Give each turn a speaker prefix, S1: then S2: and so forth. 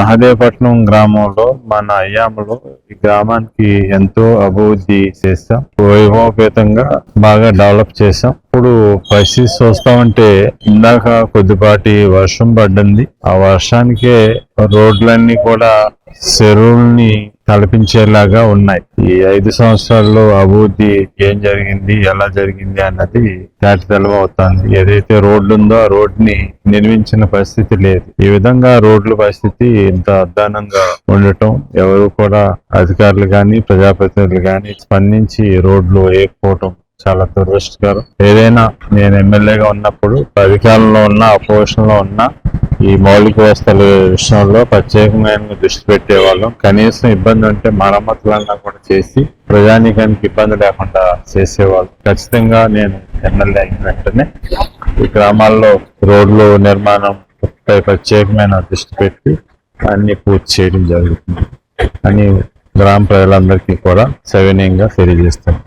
S1: మహదేవపట్నం గ్రామంలో మన అయ్యాములు ఈ గ్రామానికి ఎంతో అభివృద్ధి చేస్తాం వైభవపేతంగా బాగా డెవలప్ చేసాం ఇప్పుడు పరిస్థితి చూస్తామంటే ఇందాక కొద్దిపాటి వర్షం పడ్డింది. ఆ వర్షానికే రోడ్లన్నీ కూడా చెరువుల్ని కల్పించేలాగా ఉన్నాయి. ఈ ఐదు సంవత్సరాల్లో అభివృద్ధి ఏం జరిగింది ఎలా జరిగింది అన్నది దాటితలం ఏదైతే రోడ్లు ఉందో ఆ రోడ్ని నిర్మించిన పరిస్థితి లేదు. ఈ విధంగా రోడ్ల పరిస్థితి ఇంత అద్దానంగా ఉండటం ఎవరు కూడా అధికారులు గాని ప్రజాప్రతినిధులు గాని స్పందించి రోడ్లు వేయకపోవటం చాలా దురదృష్టకరం. ఏదైనా నేను ఎమ్మెల్యేగా ఉన్నప్పుడు అధికారంలో ఉన్న అపోజిషన్లో ఉన్న ఈ మౌలిక వ్యవస్థల విషయంలో ప్రత్యేకమైన దృష్టి పెట్టేవాళ్ళం. కనీసం ఇబ్బంది ఉంటే మరమ్మతులన్నా కూడా చేసి ప్రజానీకానికి ఇబ్బంది లేకుండా చేసేవాళ్ళు. ఖచ్చితంగా నేను ఎమ్మెల్యే అయిన వెంటనే ఈ గ్రామాల్లో రోడ్లు నిర్మాణం పై ప్రత్యేకమైన దృష్టి పెట్టి అన్ని పూర్తి చేయడం జరుగుతుంది. అని గ్రామ ప్రజలందరికీ కూడా సవినయంగా తెలియజేస్తాను.